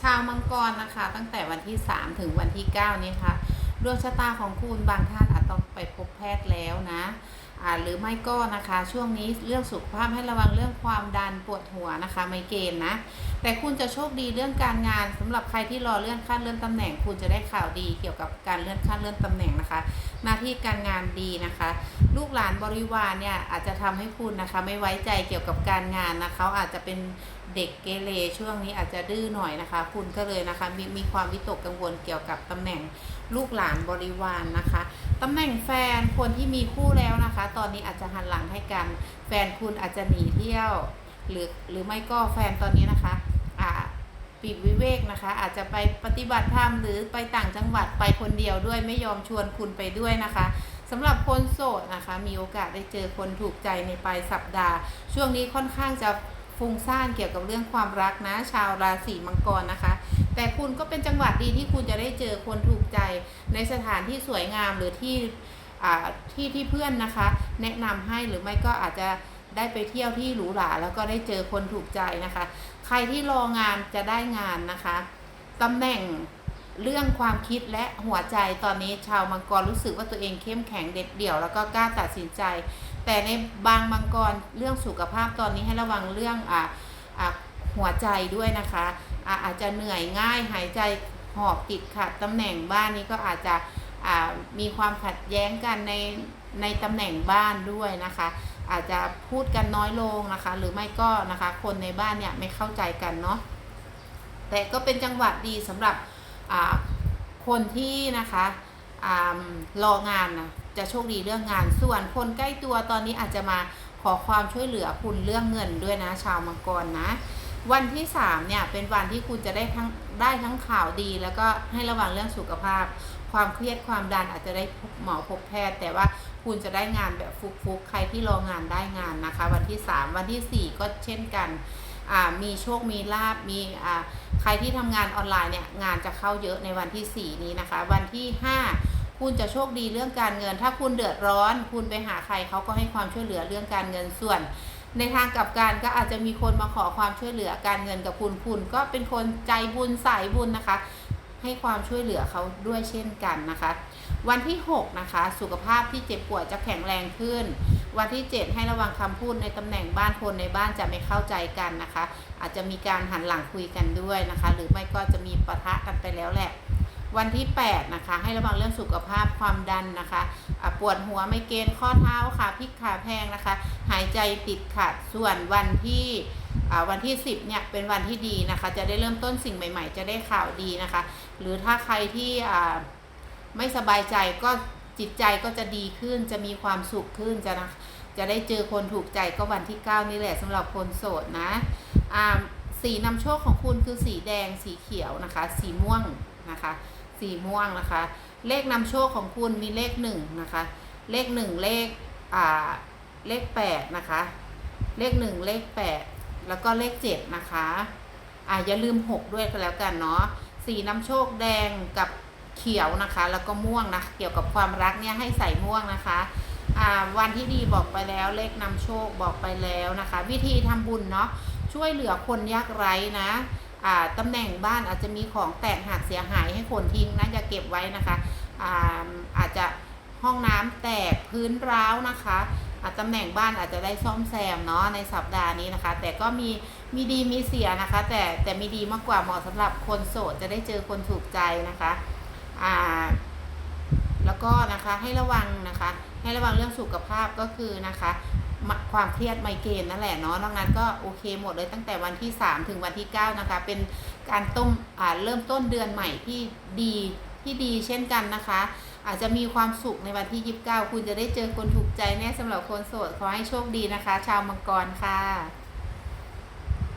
ชาวมังกรนะคะ ตั้งแต่วันที่ 3 ถึงวันที่ 9 นี้ค่ะดวงชะตาของคุณบางท่านอาจต้องไปพบแพทย์แล้วนะ หรือไม่ก็นะคะ ช่วงนี้เรื่องสุขภาพให้ระวังเรื่องความดันปวดหัวนะคะ ไมเกรนนะ แต่คุณจะโชคดีเรื่องการงานสำหรับใครที่รอเลื่อนขั้นเลื่อนตำแหน่ง คุณจะได้ข่าวดีเกี่ยวกับการเลื่อนขั้นเลื่อนตำแหน่งนะคะ หน้าที่การงานดีนะคะ ลูกหลานบริวารเนี่ยอาจจะทำให้คุณนะคะ ไม่ไว้ใจเกี่ยวกับการงานนะเขาอาจจะเป็นเด็กเกเรช่วงนี้อาจจะดื้อหน่อยนะคะ คุณก็เลยนะคะมีมีความวิตกกังวลเกี่ยวกับตำแหน่งลูกหลานบริวารนนะคะตำแหน่งแฟนคนที่มีคู่แล้วนะคะ ตอนนี้อาจจะหันหลังให้กัน แฟนคุณอาจจะหนีเที่ยว หรือหรือไม่ก็แฟนตอนนี้นะคะอ่าปีกวิเวกนะคะ อาจจะไปปฏิบัติธรรมหรือไปต่างจังหวัดไปคนเดียวด้วยไม่ยอมชวนคุณไปด้วยนะคะสำหรับคนโสดนะคะ มีโอกาสได้เจอคนถูกใจในปลายสัปดาห์ ช่วงนี้ค่อนข้างจะฟุ้งซ่านเกี่ยวกับเรื่องความรักนะ ชาวราศีมังกรนะคะ แต่คุณก็เป็นจังหวะดีที่คุณจะได้เจอคนถูกใจในสถานที่สวยงามหรือที่ ที่ที่เพื่อนนะคะ แนะนำให้หรือไม่ก็อาจจะได้ไปเที่ยวที่หรูหราแล้วก็ได้เจอคนถูกใจนะคะ ใครที่รองานจะได้งานนะคะตำแหน่งเรื่องความคิดและหัวใจตอนนี้ชาวมังกรรู้สึกว่าตัวเองเข้มแข็งเด็ดเดี่ยว แล้วก็กล้าตัดสินใจ แต่ในบางมังกรเรื่องสุขภาพตอนนี้ให้ระวังเรื่องอ่าอ่าหัวใจด้วยนะคะอาอาจจะเหนื่อยง่ายหายใจหอบติดขัดตำแหน่งบ้านนี้ก็อาจจะ มีความขัดแย้งกันในในตำแหน่งบ้านด้วยนะคะ อาจจะพูดกันน้อยลงนะคะ หรือไม่ก็นะคะคนในบ้านเนี่ยไม่เข้าใจกันเนาะแต่ก็เป็นจังหวะดีสำหรับอ่าคนที่นะคะอารองานนะจะโชคดีเรื่องงาน ส่วนคนใกล้ตัวตอนนี้อาจจะมาขอความช่วยเหลือคุณเรื่องเงินด้วยนะ ชาวมังกรนะ วันที่3เนี่ยเป็นวันที่คุณจะได้ทั้งได้ทั้งข่าวดี แล้วก็ให้ระวังเรื่องสุขภาพ ความเครียดความดันอาจจะได้พบหมอพบแพทย์ แต่ว่าคุณจะได้งานแบบฟุกๆ ใครที่รองานได้งานนะคะ วันที่ 3 วันทีสี่ 4 ก็เช่นกันมีโชคมีลาบมีใครที่ทำงานออนไลน์เนี่ยงานจะเข้าเยอะในวันที่ 4 นี้นะคะ วันที่ 5 คุณจะโชคดีเรื่องการเงิน ถ้าคุณเดือดร้อน คุณไปหาใครเขาก็ให้ความช่วยเหลือเรื่องการเงินส่วน ในทางกลับการก็อาจจะมีคนมาขอความช่วยเหลือการเงินกับคุณคุณก็เป็นคนใจบุญสายบุญนะคะ ให้ความช่วยเหลือเขาด้วยเช่นกันนะคะ วันที่ 6 นะคะ สุขภาพที่เจ็บป่วยจะแข็งแรงขึ้น วันที่ 7 ให้ระวังคำพูดในตำแหน่งบ้านคนในบ้านจะไม่เข้าใจกันนะคะ อาจจะมีการหันหลังคุยกันด้วยนะคะ หรือไม่ก็จะมีปะทะกันไปแล้วแหละวันที่ 8 นะคะ ให้ระวังเรื่องสุขภาพความดันนะคะะปวดหัวไม่เกณฑ์ข้อเท้าขาพิกขาแพงนะคะ หายใจติดขัดส่วนวันที่ วันที่ 10เนี่ยเป็นวันที่ดีนะคะ จะได้เริ่มต้นสิ่งใหม่ ๆ จะได้ข่าวดีนะคะ หรือถ้าใครที่อ่าไม่สบายใจก็จิตใจก็จะดีขึ้น จะมีความสุขขึ้นจะนะจะได้เจอคนถูกใจก็วันที่ 9 นี่แหละสำหรับคนโสดนะอ่าสีนำโชคของคุณคือสีแดงสีเขียวนะคะ สีม่วงนะคะ สีม่วงนะคะ เลขนำโชคของคุณมีเลขหนึ่งนะคะ เลขหนึ่งเลขอ่าเลขแปดนะคะ เลขหนึ่งเลขแปด แล้วก็เลขเจ็ดนะคะอ่าอย่าลืมหกด้วยก็แล้วกันเนาะสีนำโชคแดงกับเขียวนะคะ แล้วก็ม่วงนะเกี่ยวกับความรักเนี่ยให้ใส่ม่วงนะคะอ่าวันที่ดีบอกไปแล้วเลขนำโชคบอกไปแล้วนะคะ วิธีทำบุญเนาะช่วยเหลือคนยากไร้นะอ่าตำแหน่งบ้านอาจจะมีของแตกหักเสียหายให้คนทิ้งนะอย่าเก็บไว้นะคะอ่าอาจจะห้องน้ำแตกพื้นร้าวนะคะ ตำแหน่งบ้านอาจจะได้ซ่อมแซมเนาะในสัปดาห์นี้นะคะ แต่ก็มีมีดีมีเสียนะคะ แต่แต่มีดีมากกว่าเหมาะสำหรับคนโสดจะได้เจอคนถูกใจนะคะอ่าแล้วก็นะคะให้ระวังนะคะ ให้ระวังเรื่องสุขภาพก็คือนะคะความเครียดไมเกรนนั่นแหละเนาะนอกนั้นก็โอเคหมดเลยตั้งแต่วันที่ 3 ถึงวันที่ 9 นะคะ เป็นการต้มอ่าเริ่มต้นเดือนใหม่ที่ดี ที่ดีเช่นกันนะคะ อาจจะมีความสุขในวันที่ 29 คุณจะได้เจอคนถูกใจแน่สำหรับคนโสดขอให้โชคดีนะคะ ชาวมังกรค่ะ